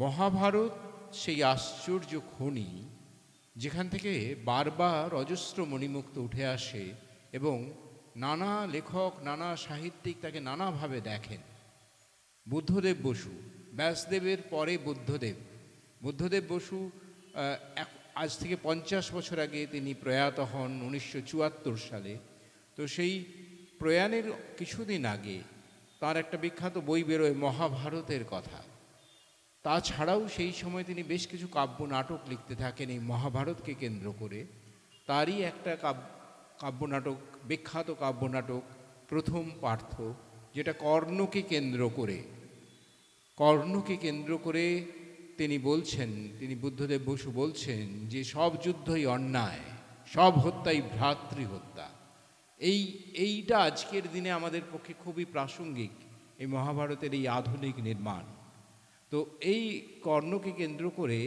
মহাভারত সেই আশ্চর্য খনি যেখান থেকে বারবার অজস্র মণিমুক্ত উঠে আসে এবং নানা লেখক, নানা সাহিত্যিক তাকে নানাভাবে দেখেন। বুদ্ধদেব বসু, ব্যাসদেবের পরে বুদ্ধদেব। বুদ্ধদেব বসু আজ থেকে পঞ্চাশ বছর আগে তিনি প্রয়াত হন উনিশশো চুয়াত্তর সালে। তো সেই প্রয়াণের কিছুদিন আগে তার একটা বিখ্যাত বই বেরোয় মহাভারতের কথা। তাছাড়াও সেই সময় তিনি বেশ কিছু কাব্য নাটক লিখতে থাকেন। এই মহাভারতকে কেন্দ্র করে তারই একটা কাব্য কাব্যনাটক বিখ্যাত কাব্যনাটক প্রথম পার্থ, যেটা কর্ণকে কেন্দ্র করে। কর্ণকে কেন্দ্র করে তিনি বলছেন, তিনি বুদ্ধদেব বসু বলছেন যে, সব যুদ্ধই অন্যায়, সব হত্যাই ভ্রাতৃ হত্যা এই, এইটা আজকের দিনে আমাদের পক্ষে খুবই প্রাসঙ্গিক, এই মহাভারতের এই আধুনিক নির্মাণ। তো এই কর্ণকে কেন্দ্র করে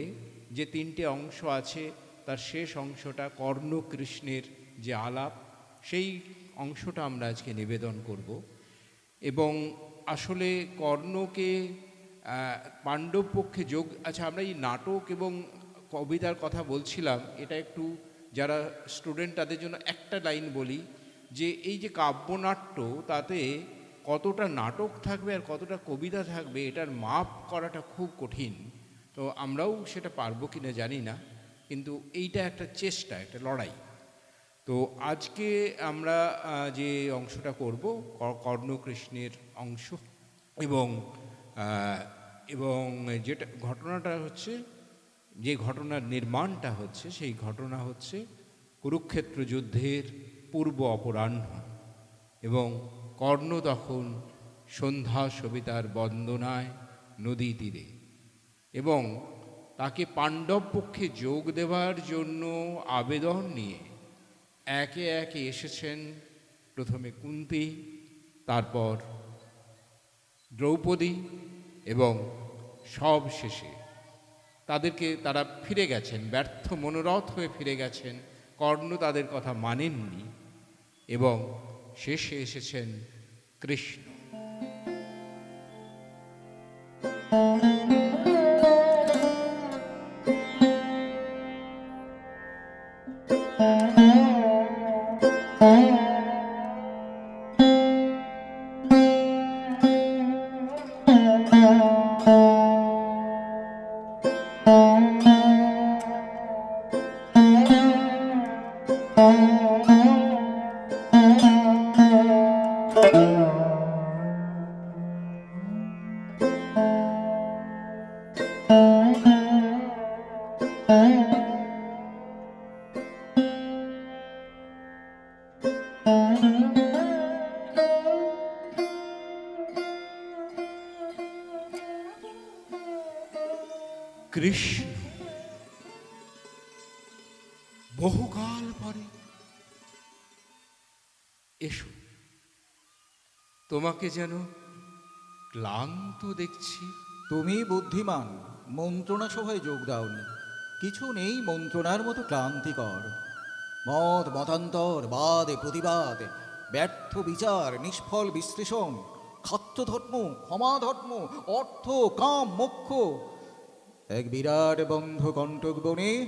যে তিনটে অংশ আছে, তার শেষ অংশটা কর্ণ কৃষ্ণের যে আলাপ, সেই অংশটা আমরা আজকে নিবেদন করব। এবং আসলে কর্ণকে পাণ্ডব পক্ষে যোগ আচ্ছা আমরা এই নাটক এবং কবিতার কথা বলছিলাম, এটা একটু যারা স্টুডেন্ট তাদের জন্য একটা লাইন বলি, যে এই যে কাব্যনাট্য, তাতে কতটা নাটক থাকবে আর কতটা কবিতা থাকবে এটার মাপ করাটা খুব কঠিন। তো আমরাও সেটা পারব কিনা জানি না, কিন্তু এইটা একটা চেষ্টা, একটা লড়াই। তো আজকে আমরা যে অংশটা করব কর্ণকৃষ্ণের অংশ এবং এবং যেটা, ঘটনাটা হচ্ছে, যে ঘটনার নির্মাণটা হচ্ছে, সেই ঘটনা হচ্ছে কুরুক্ষেত্র যুদ্ধের পূর্ব অপরাহ্ন এবং কর্ণ তখন সন্ধ্যা সবিতার বন্দনায় নদী তীরে। এবং তাকে পাণ্ডব পক্ষে যোগ দেওয়ার জন্য আবেদন নিয়ে একে একে এসেছেন প্রথমে কুন্তি, তারপর দ্রৌপদী এবং সব শেষে। তাদেরকে তারা ফিরে গেছেন, ব্যর্থ মনোরথ হয়ে ফিরে গেছেন। কর্ণ তাদের কথা মানেননি এবং শেষে এসেছেন কৃষ্ণ কৃষ্ণ বহুকাল পরে, এসো, তোমাকে যেন ক্লান্ত দেখছি। তুমি বুদ্ধিমান মন্ত্রণা সভায় যোগ দাওনি। কিছু নেই মন্ত্রণার মতো ক্লান্তিকর। মত, মতান্তর, বাদে, প্রতিবাদ, ব্যর্থ বিচার, নিষ্ফল বিশ্লেষণ খাদ্যধর্ম ক্ষমাধর্ম, অর্থ, কাম, মোক্ষ এক বিরাট বন্ধ কণ্টক বনে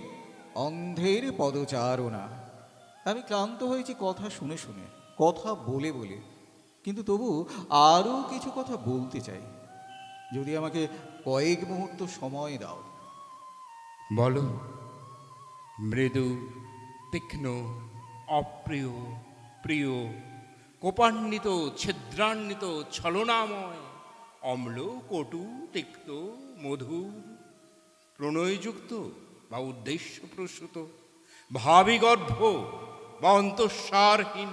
অন্ধের পদচারণা। আমি ক্লান্ত হয়েছি কথা শুনে শুনে, কথা বলে বলে। কিন্তু তবু আরও কিছু কথা বলতে চাই। যদি আমাকে কয়েক মুহূর্ত সময় দাও। বলো, মৃদু, তীক্ষ্ণ, অপ্রিয়, প্রিয়, কোপান্বিত, ছিদ্রান্বিত, ছলনাময় অম্ল কটু তিক্ত, মধুর প্রণয়যুক্ত বা উদ্দেশ্য উদ্দেশ্যপ্রসূত ভাবিগর্ভ বা অন্তঃসারহীন।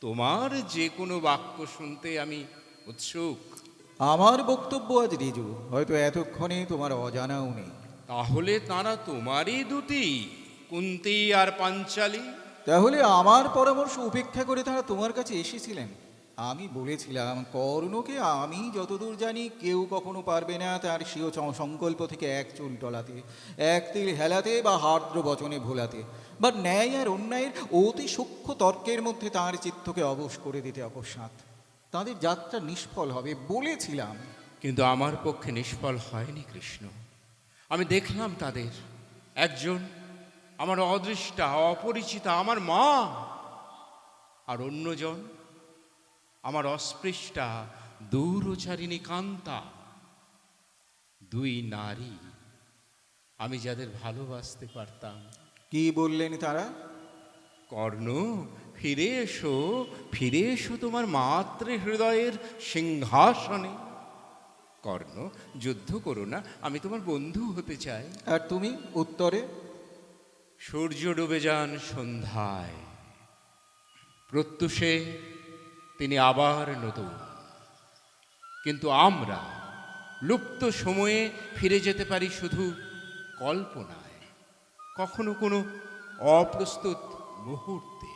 তোমার যে কোনো বাক্য শুনতে আমি উৎসুক। আমার বক্তব্য আজ রিজু হয়তো এতক্ষণে তোমার অজানাও নেই। তাহলে তারা তোমারই দুটি কুন্তি আর পাঞ্চালী। তাহলে আমার পরামর্শ উপেক্ষা করে তারা তোমার কাছে এসেছিলেন। আমি বলেছিলাম, কর্ণকে আমি যতদূর জানি কেউ কখনো পারবে না তার স্বীয় সংকল্প থেকে এক চুল টলাতে, এক তিল হেলাতে বা হার্দ্র বচনে ভোলাতে। বা ন্যায় আর অন্যায়ের অতি সূক্ষ্ম তর্কের মধ্যে তার চিত্তকে অবশ করে দিতে অকস্মাৎ। তাদের যাত্রা নিষ্ফল হবে, বলেছিলাম। কিন্তু আমার পক্ষে নিষ্ফল হয়নি কৃষ্ণ। আমি দেখলাম তাদের। একজন আমার অদৃষ্টা, অপরিচিতা, আমার মা। আর অন্যজন আমার অস্পৃষ্টা দূরচারিণী কান্তা। দুই নারী আমি যাদের ভালোবাসতে পারতাম। কি বললেন তারা? কর্ণ ফিরে এসো ফিরে এসো তোমার মাতৃ হৃদয়ের সিংহাসনে। কর্ণ যুদ্ধ করো না আমি তোমার বন্ধু হতে চাই। আর তুমি উত্তরে? সূর্য ডুবে যান সন্ধ্যায়। প্রত্যুষে তিনি আবার নতুন। কিন্তু আমরা লুপ্ত সময়ে ফিরে যেতে পারি শুধু কল্পনায়, কখনো কোনো অপ্রস্তুত মুহূর্তে।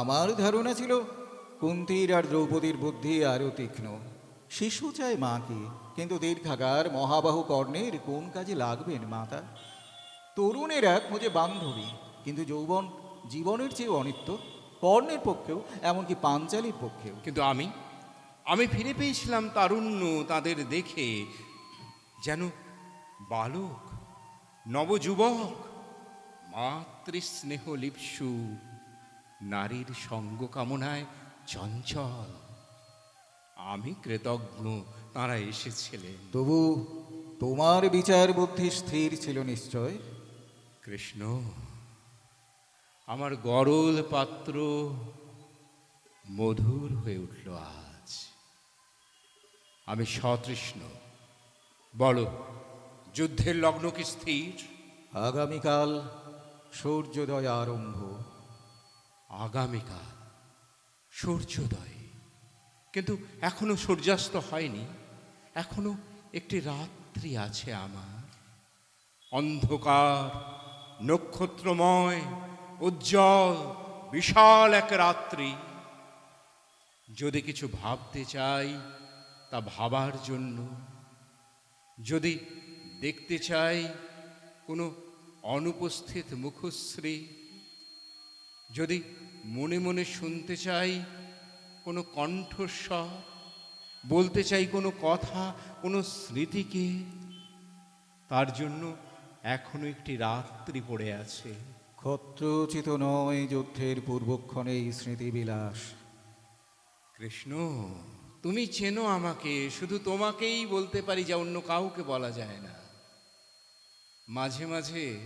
আমার ধারণা ছিল কুন্তির আর দ্রৌপদীর বুদ্ধি আরও তীক্ষ্ণ শিশু চায় মাকে, কিন্তু দীর্ঘাকার মহাবাহু কর্ণের কোন কাজে লাগবেন মাতা? তরুণেরা খোঁজে বান্ধবী, কিন্তু যৌবন জীবনের চেয়ে অনিত্য। কর্ণের পক্ষেও এমনকি পাঞ্চালির পক্ষেও। কিন্তু আমি আমি ফিরে পেয়েছিলাম তারুণ্য তাদের দেখে যেন বালক নবযুবক মাতৃস্নেহ লিপসু নারীর সঙ্গ কামনায় চঞ্চল। আমি কৃতজ্ঞ তারা এসেছিলেন। তবু তোমার বিচার বুদ্ধি স্থির ছিল নিশ্চয়? কৃষ্ণ আমার গরল পাত্র মধুর হয়ে উঠল আজ। আমি সতৃষ্ণ। বলো যুদ্ধের লগ্ন কি স্থির? আগামীকাল সূর্যোদয় আরম্ভ। আগামীকাল সূর্যোদয়। কিন্তু এখনও সূর্যাস্ত হয়নি। এখনও একটি রাত্রি আছে আমার। অন্ধকার নক্ষত্রময় উজ্জ্বল, বিশাল এক রাত্রি। যদি কিছু ভাবতে চাই, তা ভাবার জন্য। যদি দেখতে চাই, কোনো অনুপস্থিত মুখশ্রী। যদি মনে মনে শুনতে চাই, কোনো কণ্ঠস্বর। বলতে চাই কোনো কথা, কোনো স্মৃতিকে। তার জন্য এখনও একটি রাত্রি পড়ে আছে। ক্ষত্রোচিত নয় যুদ্ধের পূর্বক্ষণে এই স্মৃতিবিলাস। কৃষ্ণ, তুমি চেনো আমাকে, শুধু তোমাকেই বলতে পারি যা অন্য কাউকে বলা যায় না। মাঝে মাঝে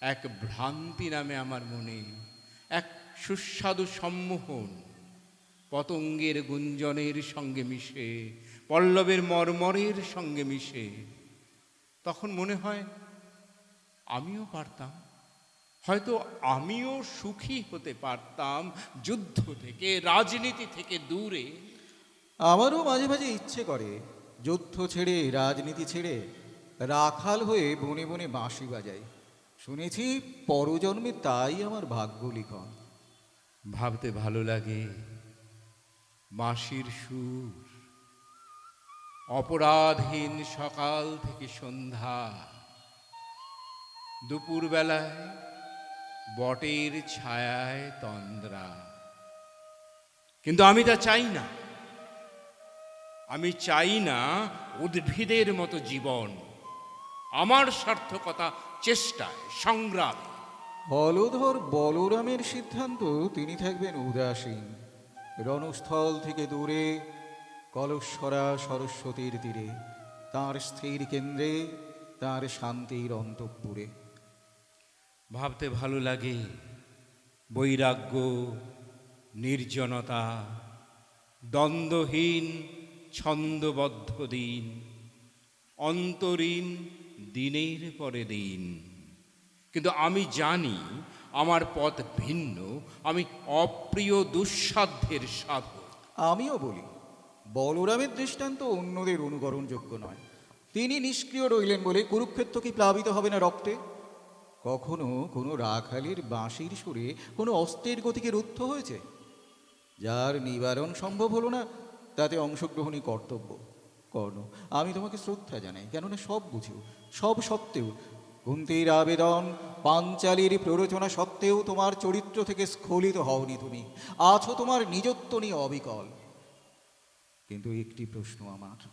এক ভ্রান্তি নামে আমার মনে, এক সুস্বাদু সম্মোহন, পতঙ্গের গুঞ্জনের সঙ্গে মিশে, পল্লবের মর্মরের সঙ্গে মিশে। তখন মনে হয়, আমিও পারতাম। হয়তো আমিও সুখী হতে পারতাম যুদ্ধ থেকে রাজনীতি থেকে দূরে। আমারও মাঝে মাঝে ইচ্ছে করে যুদ্ধ ছেড়ে রাজনীতি ছেড়ে রাখাল হয়ে বনে বনে বাঁশি বাজাই। শুনেছি পরজন্মে তাই আমার ভাগ্য লিখন। ভাবতে ভালো লাগে বাঁশির সুর। অপরাধহীন সকাল থেকে সন্ধ্যা। দুপুরবেলায় বটের ছায়ায় তন্দ্রা। কিন্তু আমি তা চাই না। আমি চাই না উদ্ভিদের মতো জীবন। আমার সার্থকতা চেষ্টায়, সংগ্রামে। হলধর বলরামের সিদ্ধান্ত, তিনি থাকবেন উদাসীন। রণস্থল থেকে দূরে কলস্বরা সরস্বতীর তীরে, তার স্থির কেন্দ্রে, তার শান্তির অন্তঃপুরে। ভাবতে ভালো লাগে। বৈরাগ্য, নির্জনতা, দ্বন্দ্বহীন, ছন্দবদ্ধ দিন, অন্তরীণ দিনের পরে দিন। কিন্তু আমি জানি আমার পথ ভিন্ন, আমি অপ্রিয় দুঃসাধ্যের সাধক। আমিও বলি, বলরামের দৃষ্টান্ত অন্যদের অনুকরণযোগ্য নয়। তিনি নিষ্ক্রিয় রইলেন বলে কুরুক্ষেত্র কি প্লাবিত হবে না রক্তে? কখনো কোনো রাখালির বাঁশির সুরে কোনো অস্ত্রের গতিকে রুদ্ধ হয়েছে? যার নিবারণ সম্ভব হলো না, তাতে অংশগ্রহণই কর্তব্য। কর্ণ, আমি তোমাকে শ্রদ্ধা জানাই, কেননা সব বুঝেও, সব সত্ত্বেও কুন্তির আবেদন, পাঞ্চালির প্ররোচনা সত্ত্বেও তোমার চরিত্র থেকে স্খলিত হওনি তুমি। আছো তোমার নিজত্ব নিয়ে অবিকল। কিন্তু একটি প্রশ্ন আমার।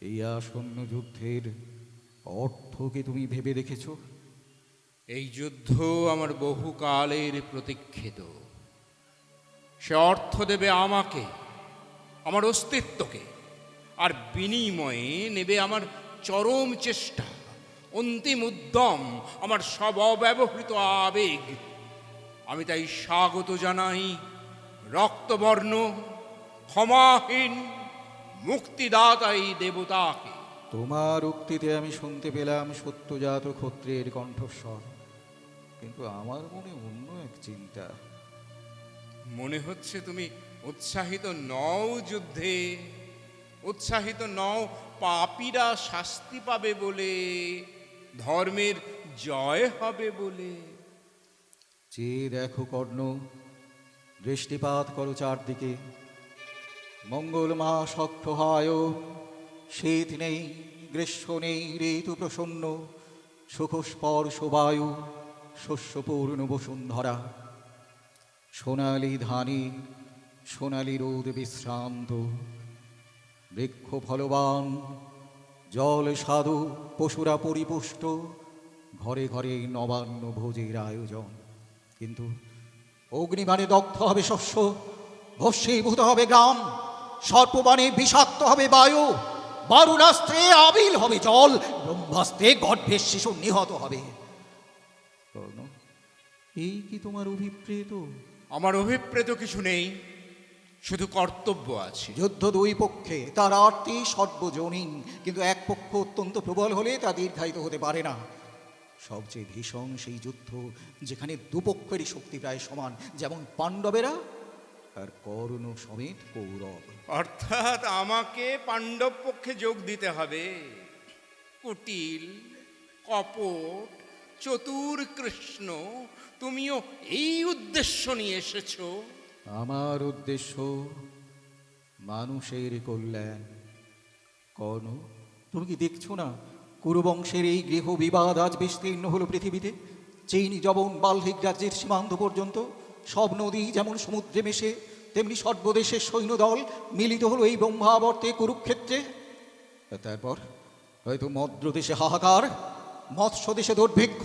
এই আসন্ন যুদ্ধের অর্থ কি তুমি ভেবে দেখেছ? এই যুদ্ধ আমার বহুকালের প্রতীক্ষিত। সে অর্থ দেবে আমাকে, আমার অস্তিত্বকে, আর বিনিময়ে নেবে আমার চরম চেষ্টা, অন্তিম উদ্যম, আমার সব অব্যবহৃত আবেগ। আমি তাই স্বাগত জানাই রক্তবর্ণ, ক্ষমাহীন মুক্তিদাতা এই দেবতাকে। তোমার উক্তিতে আমি শুনতে পেলাম সত্যজাত ক্ষত্রিয়ের কণ্ঠস্বর। কিন্তু আমার মনে অন্য এক চিন্তা। মনে হচ্ছে তুমি উৎসাহিত নও যুদ্ধে উৎসাহিত নও পাপীরা শাস্তি পাবে বলে ধর্মের জয় হবে বলে। যে দেখো কর্ণ দৃষ্টিপাত করো চারদিকে। মঙ্গল মা সক্ষহায় শীত নেই গ্রীষ্ম নেই, ঋতু প্রসন্ন, সুখস্পর্শ বায়ু, শস্যপূর্ণ বসুন্ধরা। সোনালি ধানে, সোনালি রোদ বিশ্রান্ত। বৃক্ষ ফলবান, জল সাধু, পশুরা পরিপুষ্ট, ঘরে ঘরে নবান্ন ভোজের আয়োজন। কিন্তু অগ্নিবাণে দগ্ধ হবে শস্য, ভস্মীভূত হবে গ্রাম, সর্পবাণে বিষাক্ত হবে বায়ু। বারুণাস্ত্রে আবিল হবে জল ব্রহ্মাস্ত্রে গর্ভের শিশু নিহত হবে। কর্ণ, এই কি তোমার অভিপ্রেত? আমার অভিপ্রেত কিছু নেই শুধু কর্তব্য আছে। যুদ্ধ দুই পক্ষে তার আরতি সর্বজনীন কিন্তু এক পক্ষ অত্যন্ত প্রবল হলে তা দীর্ঘায়িত হতে পারে না। সবচেয়ে ভীষণ সেই যুদ্ধ যেখানে দুপক্ষেরই শক্তি প্রায় সমান যেমন পাণ্ডবেরা আর কর্ণ সমেত কৌরব। অর্থাৎ আমাকে পাণ্ডব পক্ষে যোগ দিতে হবে। কুটিল কপট চতুর কৃষ্ণ তুমিও এই উদ্দেশ্য নিয়ে এসেছ। আমার উদ্দেশ্য মানুষের কল্যাণ। কর্ণ তুমি কি দেখছ না কুরুবংশের এই গৃহ বিবাদ আজ বিস্তীর্ণ হলো পৃথিবীতে? চীন জবন বাল্হিক রাজ্যের সীমান্ত পর্যন্ত সব নদী যেমন সমুদ্রে মেশে, তেমনি সর্বদেশের সৈন্যদল মিলিত হলো এই ব্রহ্মাবর্তে কুরুক্ষেত্রে। তারপর হয়তো মদ্রদেশে হাহাকার মৎস্য দেশে দুর্ভিক্ষ,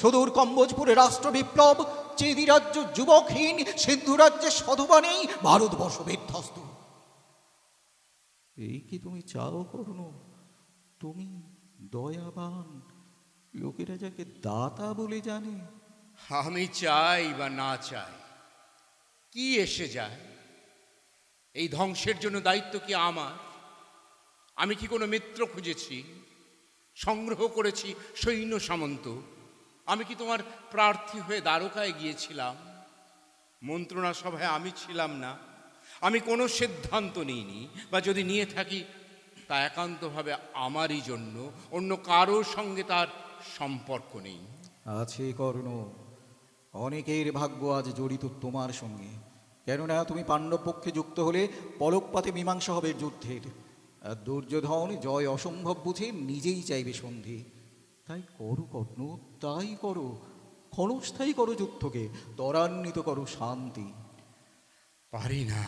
সুদূর কম্বোজপুরে রাষ্ট্র বিপ্লব চেদি রাজ্য যুবকহীন সিন্ধু রাজ্যে সধবা নেই ভারতবর্ষ বিধ্বস্ত। এই কি তুমি চাও করুন তুমি দয়াবান, লোকেরা যাকে দাতা বলে জানে আমি চাই বা না চাই? কি এসে যায়? এই ধ্বংসের জন্য দায়িত্ব কি আমার? আমি কি কোনো মিত্র খুঁজেছি? সংগ্রহ করেছি সৈন্য সামন্ত? আমি কি তোমার প্রার্থী হয়ে দ্বারকায় গিয়েছিলাম? মন্ত্রণা সভায় আমি ছিলাম না। আমি কোনো সিদ্ধান্ত নিইনি, বা যদি নিয়ে থাকি, তা একান্তভাবে আমারই জন্য, অন্য কারোর সঙ্গে তার সম্পর্ক নেই। আছে কর্ণ অনেকের ভাগ্য আজ জড়িত তোমার সঙ্গে। কেননা তুমি পাণ্ডব পক্ষে যুক্ত হলে পলকপাতে মীমাংসা হবে যুদ্ধের। আর দুর্যোধন জয় অসম্ভব বুঝে নিজেই চাইবে সন্ধি। তাই করো কর্ণ, তাই করো। ক্ষণস্থায়ী করো যুদ্ধকে, ত্বরান্বিত করো শান্তি। পারি না,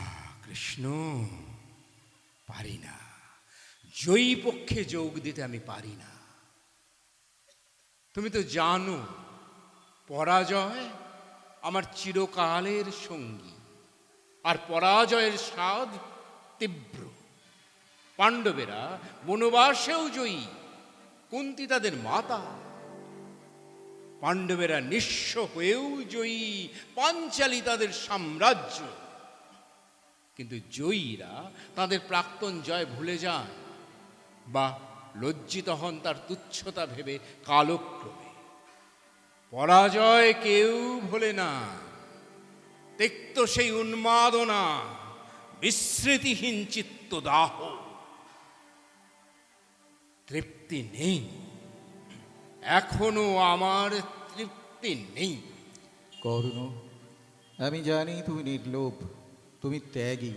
কৃষ্ণ, পারি না। জয়ী পক্ষে যোগ দিতে আমি পারি না। তুমি তো জানো পরাজয় আমার চিরকালের সঙ্গী। আর পরাজয়ের স্বাদ তীব্র। পাণ্ডবেরা বনবাসেও জয়ী, কুন্তি তাদের মাতা। পাণ্ডবেরা নিঃস্ব হয়েও জয়ী, পাঞ্চালী তাদের সাম্রাজ্য। কিন্তু জয়ীরা তাদের প্রাক্তন জয় ভুলে যান বা লজ্জিত হন তার তুচ্ছতা ভেবে কালক্রমে। পরাজয় কেউ ভোলে না। তিক্ত সেই উন্মাদনা, বিস্মৃতিহীন চিত্তদাহ। তৃপ্তি নেই। এখনও আমার তৃপ্তি নেই। কর্ণ, আমি জানি তুমি নির্লোভ, তুমি ত্যাগী।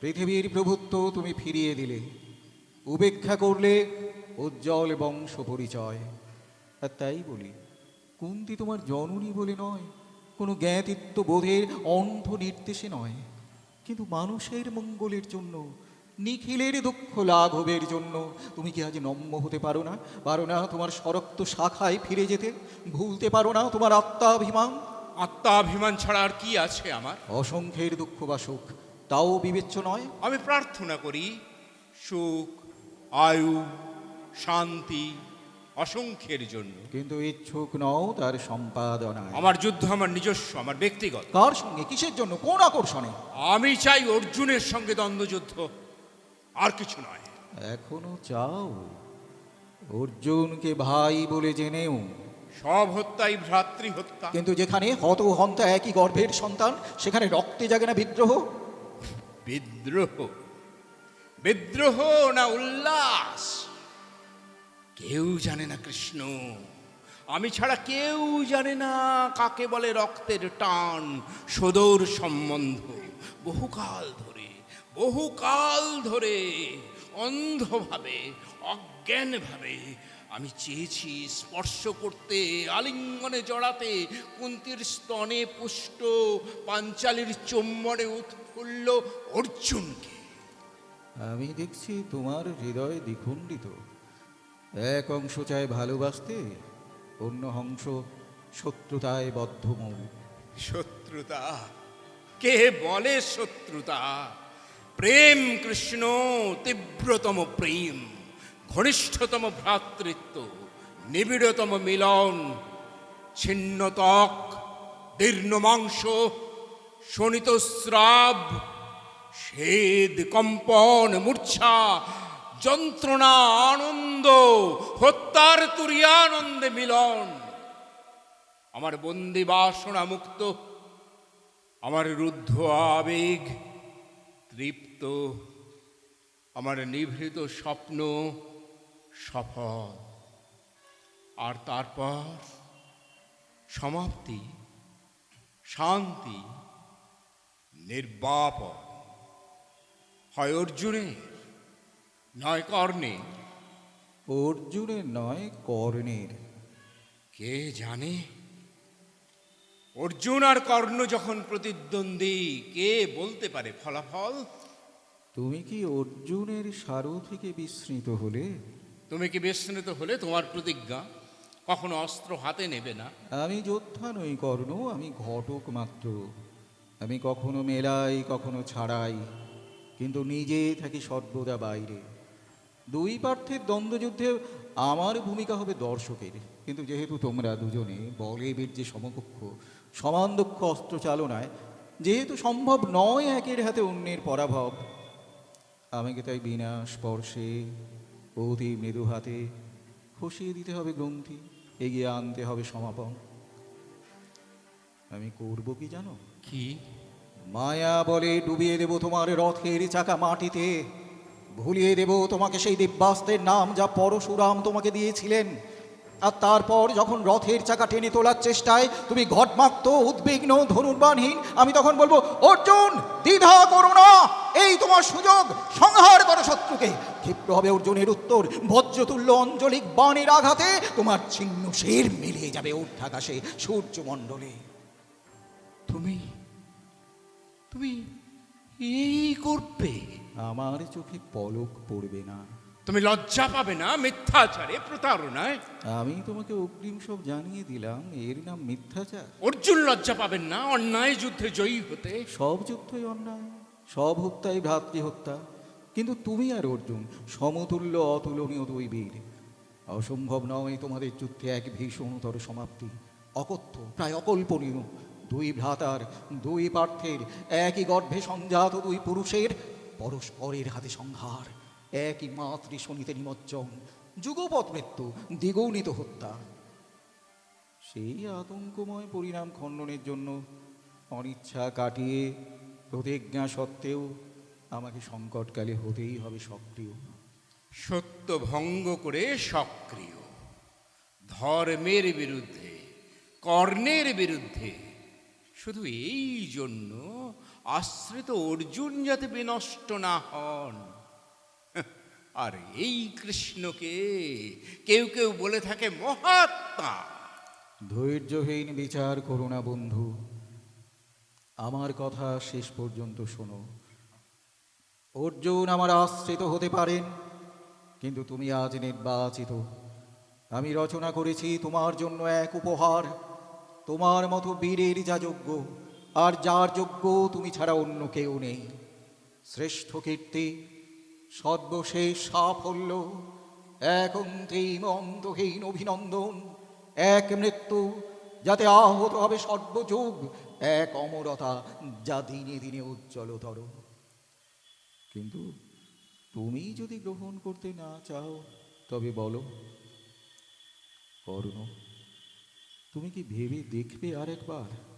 পৃথিবীর প্রভুত্ব তুমি ফিরিয়ে দিলে। উপেক্ষা করলে উজ্জ্বল বংশ পরিচয় আর তাই বলি কুন্তি তোমার জননী বলে নয় কোনো জ্ঞাতিত্ব বোধের অন্ধ নির্দেশে নয়। কিন্তু মানুষের মঙ্গলের জন্য নিখিলের দুঃখ লাঘবের জন্য তুমি কি আজ নম্য হতে পারো না? পারো না তোমার সরক্ত শাখায় ফিরে যেতে? ভুলতে পারো না তোমার আত্মাভিমান? আত্মাভিমান ছাড়া আর কি আছে আমার? অসংখ্যের দুঃখ বা সুখ তাও বিবেচ্য নয়? আমি প্রার্থনা করি সুখ আয়ু শান্তি অসংখ্যের জন্য। কিন্তু ইচ্ছুক নও তার সম্পাদনায়। আমার যুদ্ধ আমার নিজস্ব আমার ব্যক্তিগত। কার সঙ্গে? কিসের জন্য? কোন আকর্ষণে? আমি চাই অর্জুনের সঙ্গে দ্বন্দ্বযুদ্ধ। আর কিছু নয়। এখনও চাও? অর্জুনকে ভাই বলে জেনেও। সব হত্যাই ভ্রাতৃ হত্যা কিন্তু যেখানে হত হন্তা একই গর্ভের সন্তান সেখানে রক্তে জাগে না বিদ্রোহ? বিদ্রোহ। বিদ্রোহ না উল্লাস। কেউ জানে না কৃষ্ণ। আমি ছাড়া কেউ জানে না কাকে বলে রক্তের টান, সদর সম্বন্ধ। বহুকাল ধরে বহুকাল ধরে, অন্ধভাবে, অজ্ঞানভাবে আমি চেয়েছি স্পর্শ করতে, আলিঙ্গনে জড়াতে, কুন্তির স্তনে পুষ্ট, পাঞ্চালির চুম্বনে উৎফুল্ল অর্জুনকে। আমি দেখছি তোমার হৃদয় দ্বিখণ্ডিত। এক অংশ চায় ভালোবাসতে, অন্য অংশ শত্রুতায় বদ্ধমূল। শত্রুতা? কে বলে শত্রুতা? প্রেম কৃষ্ণ, তীব্রতম প্রেম, ঘনিষ্ঠতম ভ্রাতৃত্ব, নিবিড়তম মিলন, ছিন্নতক, দীর্ণ মাংস, শোণিত স্রাব সেদ কম্পন, মূর্ছা যন্ত্রণা আনন্দ হত্যার তুরিয়ানন্দে মিলন। আমার বন্দি বাসনা মুক্ত, আমার রুদ্ধ আবেগ তৃপ্ত, আমার নিভৃত স্বপ্ন সফল। আর তারপর সমাপ্তি, শান্তি, নির্বাপন। হয় অর্জুনের নয় কর্ণে। অর্জুনের নয় কর্ণের। কে জানে? অর্জুন আর কর্ণ যখন প্রতিদ্বন্দ্বী কে বলতে পারে ফলাফল? তুমি কি অর্জুনের সারথিকে বিস্মৃত হলে? তুমি কি বিস্মৃত হলে তোমার প্রতিজ্ঞা? কখনো অস্ত্র হাতে নেবে না। আমি যোদ্ধা নই কর্ণ আমি ঘটক মাত্র। আমি কখনো মেলাই কখনো ছাড়াই কিন্তু নিজে থাকি সর্বদা বাইরে। দুই প্রার্থীর দ্বন্দ্বযুদ্ধে আমার ভূমিকা হবে দর্শকের। কিন্তু যেহেতু তোমরা দুজনে বলে বীর্যে সমকক্ষ সমান দক্ষ অস্ত্র চালনায় যেহেতু সম্ভব নয় একের হাতে অন্যের পরাভব আমাকে তাই বিনা স্পর্শে অতি মৃদু হাতে খসিয়ে দিতে হবে গ্রন্থি এগিয়ে আনতে হবে সমাপন। আমি করব কি জানো? কি? মায়া বলে ডুবিয়ে দেব তোমার রথের চাকা মাটিতে। ভুলিয়ে দেব তোমাকে সেই দিব্যাস্তের নাম যা পরশুরাম তোমাকে দিয়েছিলেন। আর তারপর যখন রথের চাকা টেনে তোলার চেষ্টায় তুমি ঘটমাক্ত, উদ্বিগ্ন, ধনুর্বাণহীন, আমি তখন বলব, অর্জুন, দ্বিধা করো না। এই তোমার সুযোগ। সংহার করো শত্রুকে। ক্ষিপ্র হবে অর্জুনের উত্তর। বজ্রতুল্য অঞ্জলিক বাণের আঘাতে তোমার ছিন্ন শের মিলিয়ে যাবে ঊর্ধ্বাকাশে সূর্যমণ্ডলে। তুমি তুমি এই করবে? আমার চোখে পলক পড়বে না। তুমি লজ্জা পাবে না মিথ্যাচারে প্রতারণায়। আমি তোমাকে অগ্রিম সব জানিয়ে দিলাম এর নাম মিথ্যাচার। অর্জুন লজ্জা পাবেন না অন্যায় যুদ্ধে জয়ী হতে। সব যুদ্ধই অন্যায় সব হত্যাই ভ্রাতৃ হত্যা কিন্তু তুমি আর অর্জুন সমতুল্য অতুলনীয় দুই বীর। অসম্ভব নয় তোমাদের যুদ্ধে এক ভীষণতর সমাপ্তি। অকথ্য প্রায় অকল্পনীয়। দুই ভ্রাতার দুই পার্থের একই গর্ভে সংজাত দুই পুরুষের পরস্পরের হাতে সংহার। একই মাতৃ শনিতে নিমজ্জন। যুগপৎ মৃত্যু, দ্বিগুণিত হত্যা। সেই আতঙ্কময় পরিণাম খণ্ডনের জন্য অনিচ্ছা কাটিয়ে প্রতিজ্ঞা সত্ত্বেও আমাকে সংকটকালে হতেই হবে সক্রিয়। সত্য ভঙ্গ করে সক্রিয়। ধর্মের বিরুদ্ধে, কর্ণের বিরুদ্ধে। শুধু এই জন্য আশ্রিত অর্জুন যাতে বিনষ্ট না হন। আর, এই কৃষ্ণকে কেউ কেউ বলে থাকে মহাত্মা। ধৈর্যহীন বিচার করো না, বন্ধু। আমার কথা শেষ পর্যন্ত শোনো। অর্জুন আমার আশ্রিত হতে পারেন, কিন্তু তুমি আজ নির্বাচিত। আমি রচনা করেছি তোমার জন্য এক উপহার। তোমার মতো বীরের যা যোগ্য আর যার যোগ্য তুমি ছাড়া অন্য কেউ নেই। শ্রেষ্ঠ কীর্তি, সর্বশেষ সাফল্য এক অন্তহীন অভিনন্দন, এক মৃত্যু যাতে আহত হবে সর্বযুগ, এক অমরতা যা দিনে দিনে উজ্জ্বলতর। কিন্তু তুমি যদি গ্রহণ করতে না চাও, তবে বলো, কর্ণ, তুমি কি ভেবে দেখবে আরেকবার?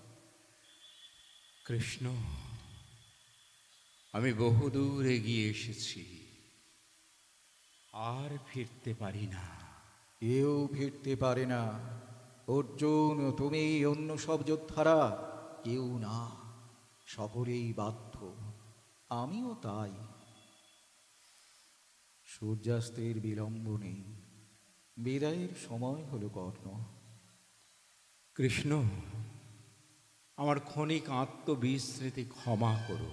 কৃষ্ণ আমি বহুদূর এগিয়ে এসেছি। আর ফিরতে পারি না। কেউ ফিরতে পারে না। অর্জুন তুমি অন্য সব যোদ্ধারা কেউ না। সকলেই বাধ্য। আমিও তাই। সূর্যাস্তের বিলম্ব নেই। বিদায়ের সময় হলো কর্ণ। কৃষ্ণ আমার ক্ষণিক আত্মবিস্মৃতি ক্ষমা করো।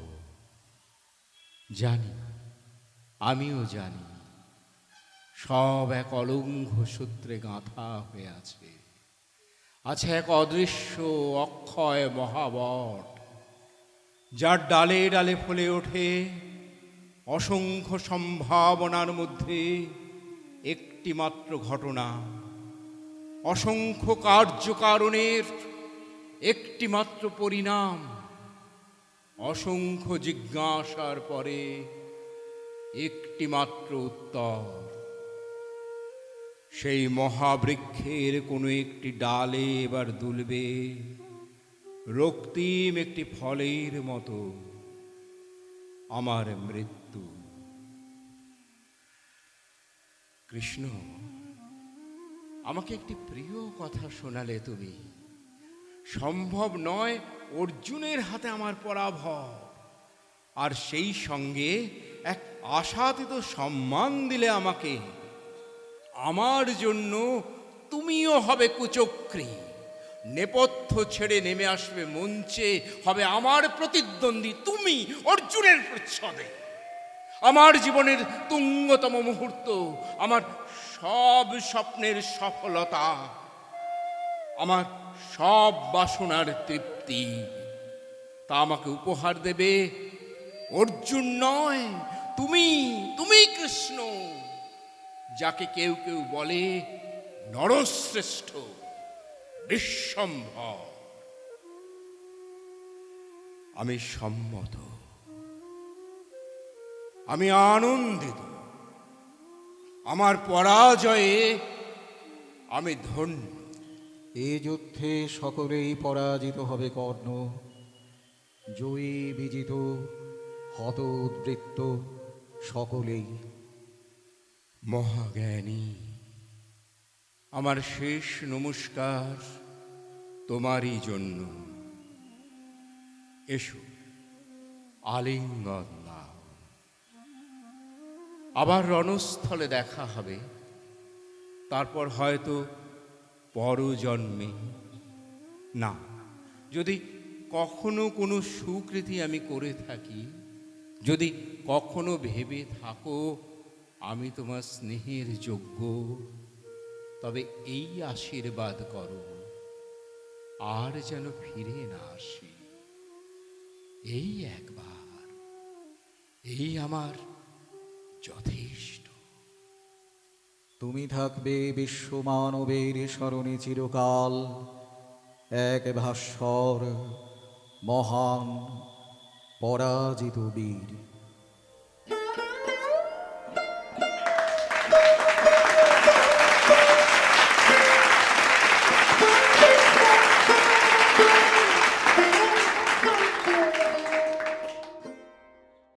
জানি, আমিও জানি, সব এক অলঙ্ঘ সূত্রে গাঁথা হয়ে আছে। আছে এক অদৃশ্য অক্ষয় মহাবট, যার ডালে ডালে ফলে ওঠে অসংখ্য সম্ভাবনার মধ্যে একটি মাত্র ঘটনা। অসংখ্য কার্যকারণের একটি মাত্র পরিণাম। অসংখ্য জিজ্ঞাসার পরে একটি মাত্র উত্তর। সেই মহাবৃক্ষের কোনো একটি ডালে এবার দুলবে। রক্তিম একটি ফলের মতো আমার মৃত্যু। কৃষ্ণ, আমাকে একটি প্রিয় কথা শোনালে তুমি। সম্ভব নয় অর্জুনের হাতে আমার পরাভব। আর সেই সঙ্গে এক আশাতীত সম্মান দিলে আমাকে। আমার জন্য তুমিও হবে কুচক্রী। নেপথ্য ছেড়ে নেমে আসবে মঞ্চে, হবে আমার প্রতিদ্বন্দ্বী তুমি অর্জুনের প্রচ্ছদে। আমার জীবনের তুঙ্গতম মুহূর্ত, আমার সব স্বপ্নের সফলতা, আমার সব বাসনার তৃপ্তি। তা আমাকে উপহার দেবে? অর্জুন নয়, তুমি তুমি কৃষ্ণ। যাকে কেউ কেউ বলে নরশ্রেষ্ঠ বিশ্বম্ভর আমি সম্মত। আমি আনন্দিত। আমার পরাজয়ে আমি ধন্য। এ যুদ্ধে সকলেই পরাজিত হবে কর্ণ। জয়ী বিজিত হত উদ্বৃত্ত সকলেই। মহাজ্ঞানী, আমার শেষ নমস্কার তোমারই জন্য। এসো, আলিঙ্গন আবার রণস্থলে দেখা হবে। তারপর হয়তো পরজন্মে। না, যদি কখনো কোনো সুকৃতি আমি করে থাকি, যদি কখনো ভেবে থাকো আমি তোমার স্নেহের যোগ্য, তবে এই আশীর্বাদ করো, আর যেন ফিরে না আসি। এই একবার, এই আমার যথেষ্ট তুমি থাকবে বিশ্ব মানবের স্মরণে চিরকাল। এক ভাস্বর মহান পরাজিত বীর।